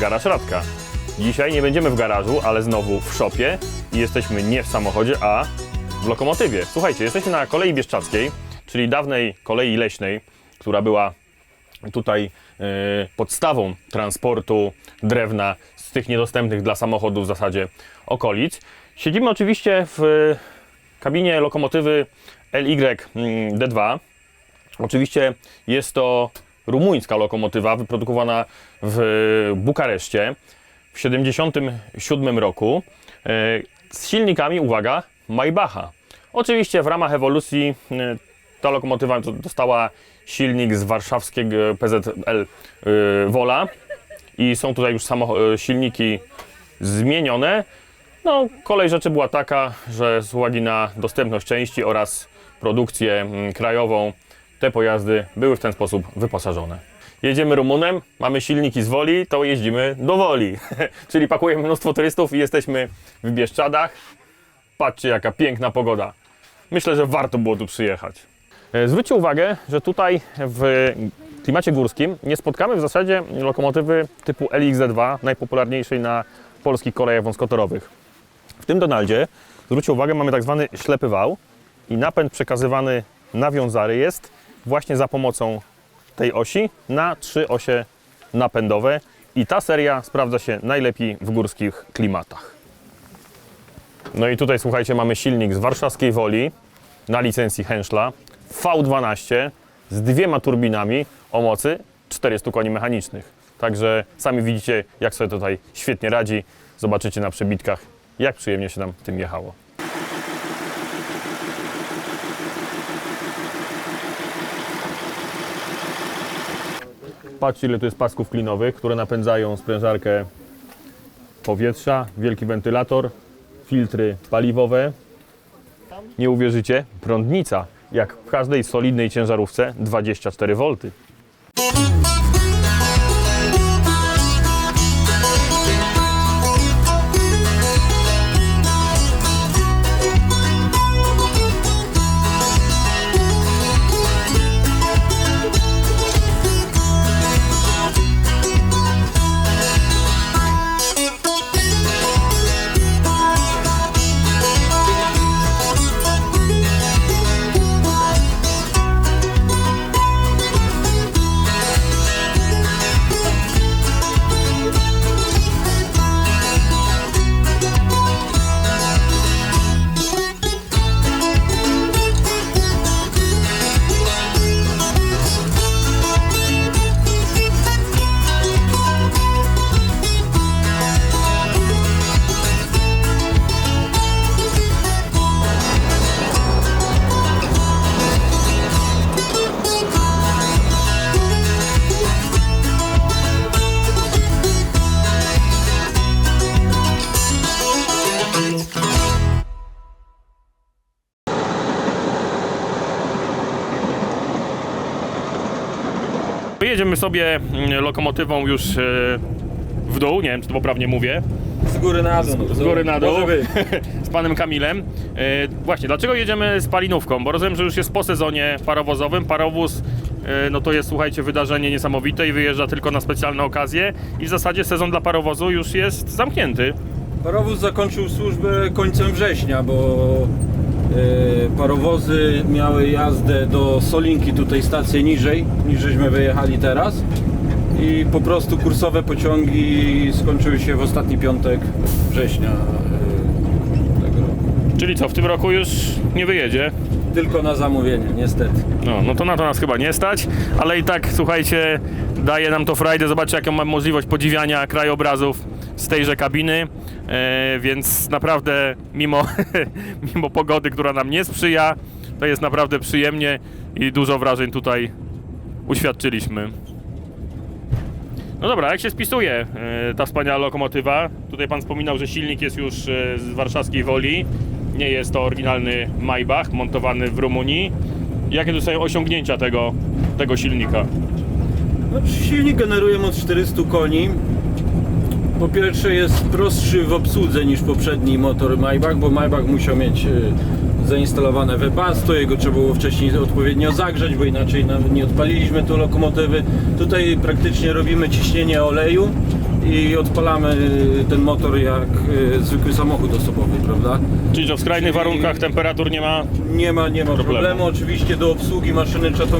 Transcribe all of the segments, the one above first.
Garaż Radka. Dzisiaj nie będziemy w garażu, ale znowu w szopie i jesteśmy nie w samochodzie, a w lokomotywie. Słuchajcie, jesteśmy na kolei Bieszczackiej, czyli dawnej kolei leśnej, która była tutaj e, podstawą transportu drewna z tych niedostępnych dla samochodów w zasadzie okolic. Siedzimy oczywiście w kabinie lokomotywy LY mm, D2. Oczywiście jest to rumuńska lokomotywa wyprodukowana w Bukareszcie w 1977 roku e, z silnikami, uwaga, Maybacha. Oczywiście w ramach ewolucji e, ta lokomotywa dostała silnik z warszawskiego PZL e, Wola i są tutaj już silniki zmienione. No, kolej rzeczy była taka, że z uwagi na dostępność części oraz produkcję mm, krajową, te pojazdy były w ten sposób wyposażone. Jedziemy Rumunem, mamy silniki z Woli, to jeździmy do Woli. Czyli pakujemy mnóstwo turystów i jesteśmy w Bieszczadach. Patrzcie, jaka piękna pogoda. Myślę, że warto było tu przyjechać. E, Zwróćcie uwagę, że tutaj w klimacie górskim nie spotkamy w zasadzie lokomotywy typu LXD2, najpopularniejszej na polskich kolejach wąskotorowych. W tym Donaldzie, zwróćcie uwagę, mamy tak zwany ślepy wał i napęd przekazywany na wiązary jest właśnie za pomocą tej osi na trzy osie napędowe i ta seria sprawdza się najlepiej w górskich klimatach. No i tutaj słuchajcie, mamy silnik z warszawskiej Woli na licencji Henschla V12 z dwiema turbinami o mocy 400 koni mechanicznych. Także sami widzicie, jak sobie tutaj świetnie radzi. Zobaczycie na przebitkach, jak przyjemnie się nam tym jechało. Patrzcie, ile tu jest pasków klinowych, które napędzają sprężarkę powietrza, wielki wentylator, filtry paliwowe. Nie uwierzycie, prądnica, jak w każdej solidnej ciężarówce, 24 V. Jedziemy sobie mm, lokomotywą już e, w dół, nie wiem czy to poprawnie mówię, Z góry na dół. z góry na dół z panem Kamilem. E, Właśnie, dlaczego jedziemy z palinówką? Bo rozumiem, że już jest po sezonie parowozowym. Parowóz e, no to jest, słuchajcie, wydarzenie niesamowite i wyjeżdża tylko na specjalne okazje i w zasadzie sezon dla parowozu już jest zamknięty. Parowóz zakończył służbę końcem września, bo e, parowozy miały jazdę do Solinki, tutaj stację niżej, niż żeśmy wyjechali teraz. I po prostu kursowe pociągi skończyły się w ostatni piątek września e, tego roku. Czyli co, w tym roku już nie wyjedzie? Tylko na zamówienie, niestety. No, no to na to nas chyba nie stać, ale i tak, słuchajcie, daje nam to frajdę. Zobaczcie, jaką mam możliwość podziwiania krajobrazów z tejże kabiny, e, więc naprawdę mimo, mimo pogody, która nam nie sprzyja, to jest naprawdę przyjemnie i dużo wrażeń tutaj uświadczyliśmy. No dobra, jak się spisuje e, ta wspaniała lokomotywa? Tutaj pan wspominał, że silnik jest już e, z warszawskiej Woli. Nie jest to oryginalny Maybach montowany w Rumunii. Jakie tu są osiągnięcia tego, tego silnika? No, silnik generuje moc 400 koni. Po pierwsze jest prostszy w obsłudze niż poprzedni motor Maybach, bo Maybach musiał mieć e, zainstalowane wepasto, jego trzeba było wcześniej odpowiednio zagrzać, bo inaczej nie odpaliliśmy tu lokomotywy. Tutaj praktycznie robimy ciśnienie oleju i odpalamy ten motor jak e, zwykły samochód osobowy, prawda? Czyli że w skrajnych warunkach temperatur nie ma. Nie ma, nie ma Problemu. problemu. Oczywiście do obsługi maszyny trzeba tą,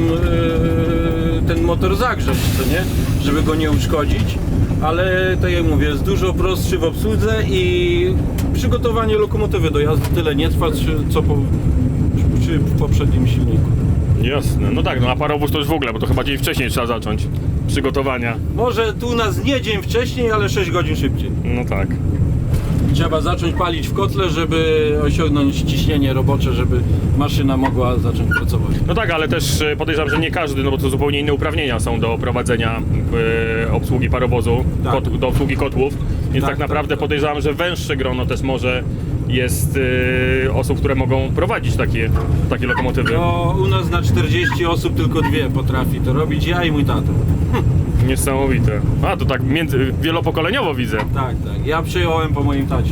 ten motor zagrzać, co nie? Żeby go nie uszkodzić. Ale tak jak mówię, jest dużo prostszy w obsłudze i przygotowanie lokomotywy do jazdy tyle nie trwa, co po, przy poprzednim silniku. Jasne. No tak, no a parowóz to już w ogóle, bo to chyba dzień wcześniej trzeba zacząć przygotowania. Może tu nas nie dzień wcześniej, ale 6 godzin szybciej. No tak. Trzeba zacząć palić w kotle, żeby osiągnąć ciśnienie robocze, żeby maszyna mogła zacząć pracować. No tak, ale też e, podejrzewam, że nie każdy, no bo to zupełnie inne uprawnienia są do prowadzenia e, obsługi parowozu, Tak. kot, do obsługi kotłów, więc tak, Tak, naprawdę tak, tak. podejrzewam, że węższe grono też może jest e, osób, które mogą prowadzić takie, takie lokomotywy. No, u nas na 40 osób tylko dwie potrafi to robić, ja i mój tato. Niesamowite. A, to tak między, wielopokoleniowo widzę. Tak, tak. Ja przyjąłem po moim tacie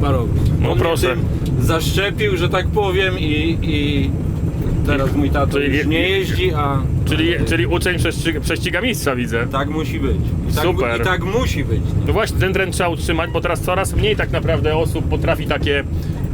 parowóz. No On mnie proszę. tym zaszczepił, że tak powiem i, i teraz mój tato Czyli- już nie jeździ, a Czyli, czyli uczeń prześciga, prześciga mistrza, widzę. tak musi być. I tak, Super. I tak musi być. No właśnie, ten trend trzeba utrzymać, bo teraz coraz mniej tak naprawdę osób potrafi takie,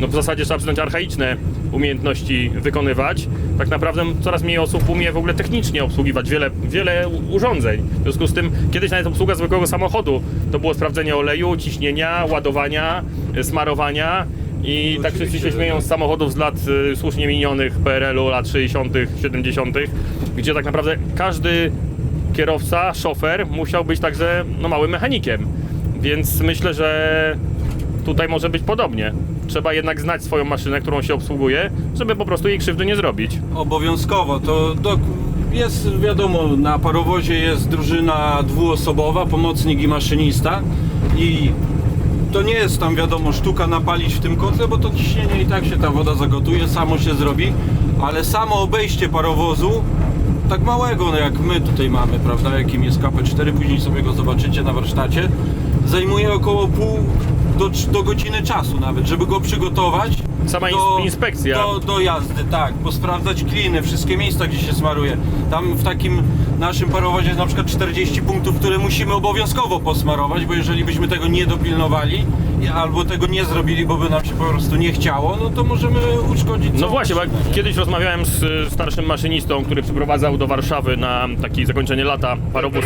no w zasadzie trzeba przyznać, archaiczne umiejętności wykonywać. Tak naprawdę coraz mniej osób umie w ogóle technicznie obsługiwać wiele, wiele urządzeń. W związku z tym kiedyś nawet obsługa zwykłego samochodu to było sprawdzenie oleju, ciśnienia, ładowania, y, smarowania. I tak wszyscy się śmieją tak. z samochodów z lat y, słusznie minionych PRL-u, lat 60., 70., gdzie tak naprawdę każdy kierowca, szofer musiał być także no, małym mechanikiem. Więc myślę, że tutaj może być podobnie. Trzeba jednak znać swoją maszynę, którą się obsługuje, żeby po prostu jej krzywdy nie zrobić. Obowiązkowo. To do, jest wiadomo, na parowozie jest drużyna dwuosobowa, pomocnik i maszynista. I to nie jest tam wiadomo sztuka napalić w tym kotle, bo to ciśnienie i tak się ta woda zagotuje, samo się zrobi, ale samo obejście parowozu, tak małego no jak my tutaj mamy, prawda, jakim jest KP4, później sobie go zobaczycie na warsztacie, zajmuje około pół do, do godziny czasu nawet, żeby go przygotować. Sama do, ins- inspekcja. Do, do jazdy, tak, posprawdzać kliny, wszystkie miejsca, gdzie się smaruje. Tam w takim naszym parowozie jest na przykład 40 punktów, które musimy obowiązkowo posmarować, bo jeżeli byśmy tego nie dopilnowali albo tego nie zrobili, bo by nam się po prostu nie chciało, no to możemy uszkodzić No właśnie, bo kiedyś rozmawiałem z starszym maszynistą, który przyprowadzał do Warszawy na taki zakończenie lata parowóz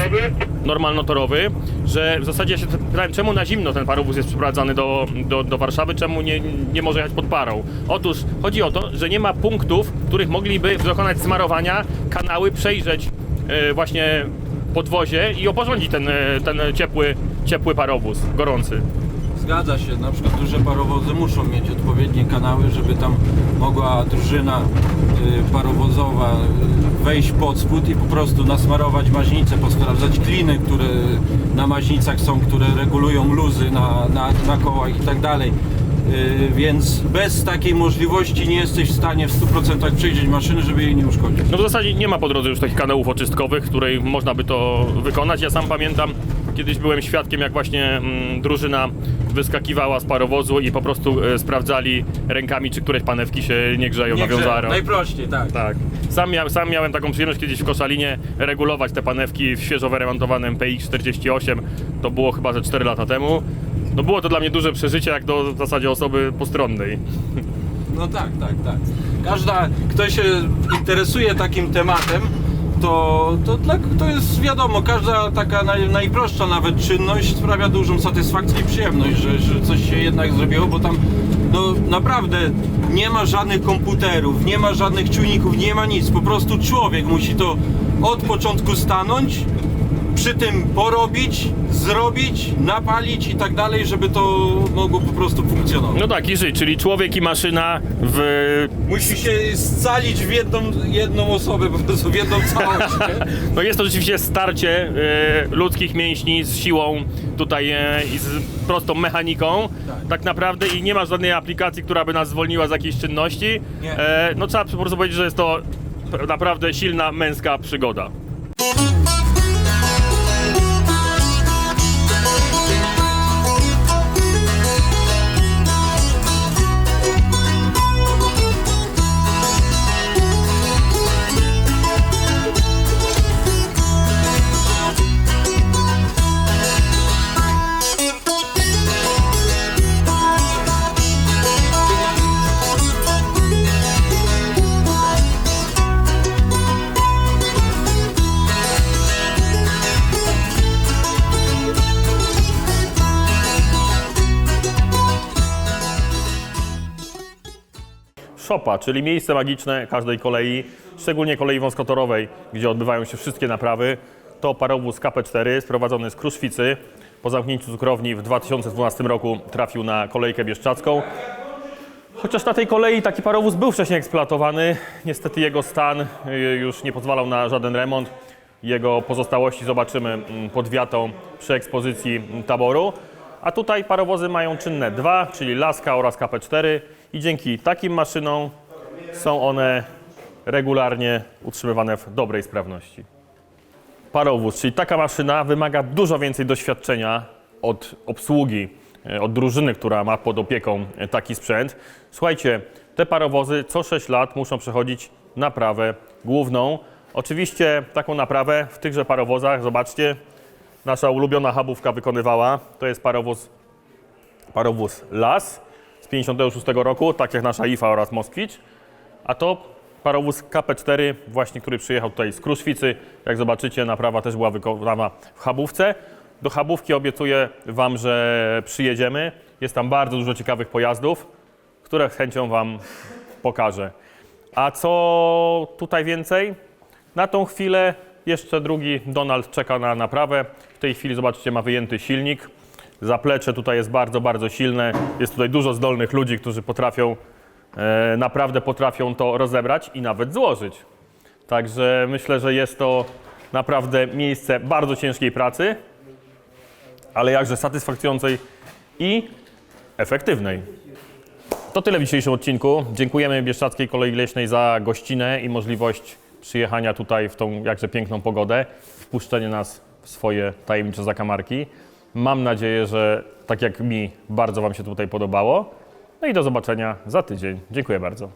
normalnotorowy, że w zasadzie ja się pytałem, czemu na zimno ten parowóz jest przyprowadzany do, do, do Warszawy, czemu nie, nie może jechać pod parą. Otóż chodzi o to, że nie ma punktów, w których mogliby dokonać smarowania, kanały przejrzeć y, właśnie podwozie i oporządzić ten, y, ten ciepły, ciepły parowóz, gorący. Zgadza się, na przykład duże parowozy muszą mieć odpowiednie kanały, żeby tam mogła drużyna y, parowozowa y, wejść pod spód i po prostu nasmarować maźnice, posprawdzać kliny, które na maźnicach są, które regulują luzy na, na, na kołach i tak dalej. Y, Więc bez takiej możliwości nie jesteś w stanie w 100% przejrzeć maszyny, żeby jej nie uszkodzić. No w zasadzie nie ma po drodze już takich kanałów oczystkowych, w której można by to wykonać. Ja sam pamiętam, kiedyś byłem świadkiem, jak właśnie mm, drużyna wyskakiwała z parowozu i po prostu e, sprawdzali rękami, czy któreś panewki się nie grzeją, Nie nawiązają. Najprościej, tak. Tak. Sam, mia sam miałem taką przyjemność kiedyś w Koszalinie regulować te panewki w świeżo wyremontowanym PX48. To było chyba ze 4 lata temu. No było to dla mnie duże przeżycie, jak do w zasadzie osoby postronnej. No tak, tak, tak. Każda, kto się interesuje takim tematem, to, to, dla, to jest wiadomo, każda taka naj, najprostsza nawet czynność sprawia dużą satysfakcję i przyjemność, że, że coś się jednak zrobiło, bo tam no naprawdę nie ma żadnych komputerów, nie ma żadnych czujników, nie ma nic. Po prostu człowiek musi to od początku stanąć, przy tym porobić, zrobić, napalić i tak dalej, żeby to mogło po prostu funkcjonować. No tak, i żyć, czyli człowiek i maszyna w Musi się scalić w jedną, jedną osobę, po prostu w jedną całość. nie? No jest to rzeczywiście starcie e, ludzkich mięśni z siłą tutaj e, i z prostą mechaniką. Tak. Tak. naprawdę i nie ma żadnej aplikacji, która by nas zwolniła z jakiejś czynności. Nie. E, no trzeba po prostu powiedzieć, że jest to naprawdę silna męska przygoda. Szopa, czyli miejsce magiczne każdej kolei, szczególnie kolei wąskotorowej, gdzie odbywają się wszystkie naprawy. To parowóz KP4 sprowadzony z Kruszwicy. Po zamknięciu cukrowni w 2012 roku trafił na kolejkę bieszczacką. Chociaż na tej kolei taki parowóz był wcześniej eksploatowany, niestety jego stan y, już nie pozwalał na żaden remont. Jego pozostałości zobaczymy mm, pod wiatą przy ekspozycji taboru. A tutaj parowozy mają czynne dwa, czyli Laska oraz KP4 i dzięki takim maszynom są one regularnie utrzymywane w dobrej sprawności. Parowóz, czyli taka maszyna wymaga dużo więcej doświadczenia od obsługi, e, od drużyny, która ma pod opieką e, taki sprzęt. Słuchajcie, te parowozy co 6 lat muszą przechodzić naprawę główną. Oczywiście taką naprawę w tychże parowozach, zobaczcie, nasza ulubiona hubówka wykonywała. To jest parowóz, parowóz LAS z 56 roku, tak jak nasza IFA oraz Moskwicz. A to parowóz KP4, właśnie który przyjechał tutaj z Kruszwicy. Jak zobaczycie, naprawa też była wykonana w Habówce. Do Habówki obiecuję Wam, że przyjedziemy. Jest tam bardzo dużo ciekawych pojazdów, które z chęcią Wam pokażę. A co tutaj więcej? Na tą chwilę jeszcze drugi Donald czeka na naprawę. W tej chwili, zobaczcie, ma wyjęty silnik. Zaplecze tutaj jest bardzo, bardzo silne. Jest tutaj dużo zdolnych ludzi, którzy potrafią e, naprawdę potrafią to rozebrać i nawet złożyć. Także myślę, że jest to naprawdę miejsce bardzo ciężkiej pracy, ale jakże satysfakcjonującej i efektywnej. To tyle w dzisiejszym odcinku. Dziękujemy Bieszczackiej Kolei Leśnej za gościnę i możliwość przyjechania tutaj w tą jakże piękną pogodę, wpuszczenie nas w swoje tajemnicze zakamarki. Mam nadzieję, że tak jak mi, bardzo Wam się tutaj podobało. No i do zobaczenia za tydzień. Dziękuję bardzo.